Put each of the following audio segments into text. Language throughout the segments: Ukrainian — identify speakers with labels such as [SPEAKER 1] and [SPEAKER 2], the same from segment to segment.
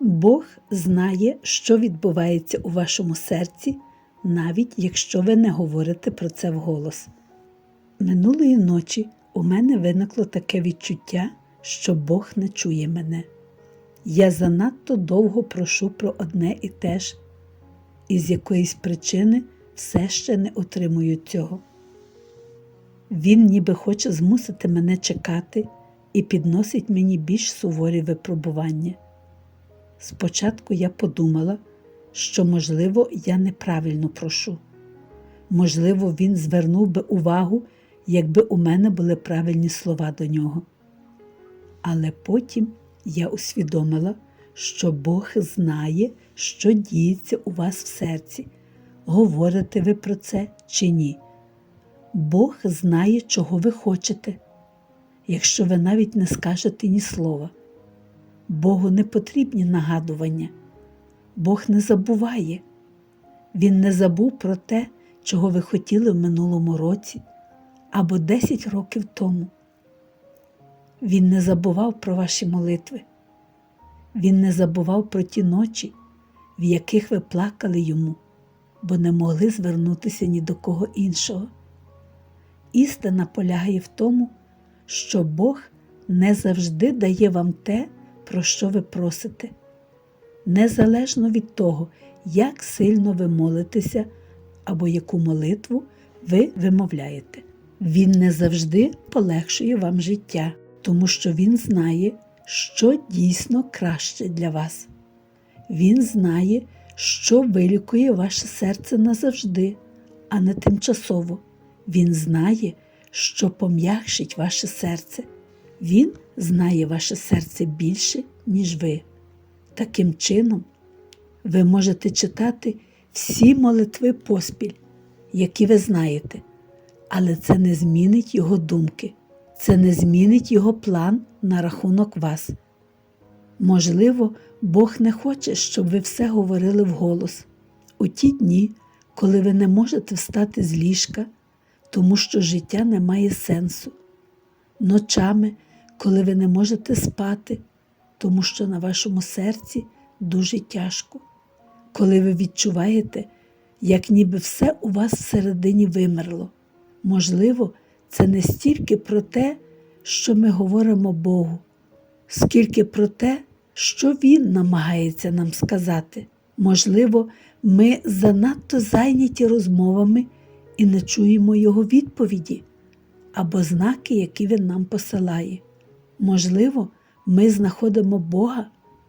[SPEAKER 1] Бог знає, що відбувається у вашому серці, навіть якщо ви не говорите про це вголос. Минулої ночі у мене виникло таке відчуття, що Бог не чує мене. Я занадто довго прошу про одне і те ж, і з якоїсь причини все ще не отримую цього. Він ніби хоче змусити мене чекати і підносить мені більш суворі випробування. Спочатку я подумала, що, можливо, я неправильно прошу. Можливо, він звернув би увагу, якби у мене були правильні слова до нього. Але потім я усвідомила, що Бог знає, що діється у вас в серці, говорите ви про це чи ні. Бог знає, чого ви хочете, якщо ви навіть не скажете ні слова. Богу не потрібні нагадування. Бог не забуває. Він не забув про те, чого ви хотіли в минулому році або 10 років тому. Він не забував про ваші молитви. Він не забував про ті ночі, в яких ви плакали йому, бо не могли звернутися ні до кого іншого. Істина полягає в тому, що Бог не завжди дає вам те, про що ви просите, незалежно від того, як сильно ви молитеся або яку молитву ви вимовляєте. Він не завжди полегшує вам життя, тому що Він знає, що дійсно краще для вас. Він знає, що вилікує ваше серце назавжди, а не тимчасово. Він знає, що пом'якшить ваше серце. Він знає ваше серце більше, ніж ви. Таким чином, ви можете читати всі молитви поспіль, які ви знаєте, але це не змінить його думки, це не змінить його план на рахунок вас. Можливо, Бог не хоче, щоб ви все говорили вголос. У ті дні, коли ви не можете встати з ліжка, тому що життя не має сенсу, ночами, коли ви не можете спати, тому що на вашому серці дуже тяжко, коли ви відчуваєте, як ніби все у вас всередині вимерло. Можливо, це не стільки про те, що ми говоримо Богу, скільки про те, що Він намагається нам сказати. Можливо, ми занадто зайняті розмовами і не чуємо Його відповіді або знаки, які Він нам посилає. Можливо, ми знаходимо Бога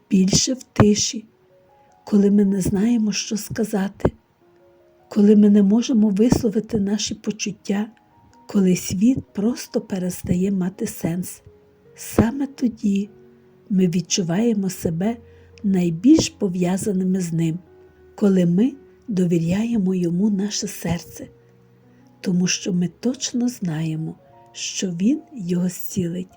[SPEAKER 1] більше в тиші, коли ми не знаємо, що сказати, коли ми не можемо висловити наші почуття, коли світ просто перестає мати сенс. Саме тоді ми відчуваємо себе найбільш пов'язаними з ним, коли ми довіряємо йому наше серце, тому що ми точно знаємо, що Він його зцілить.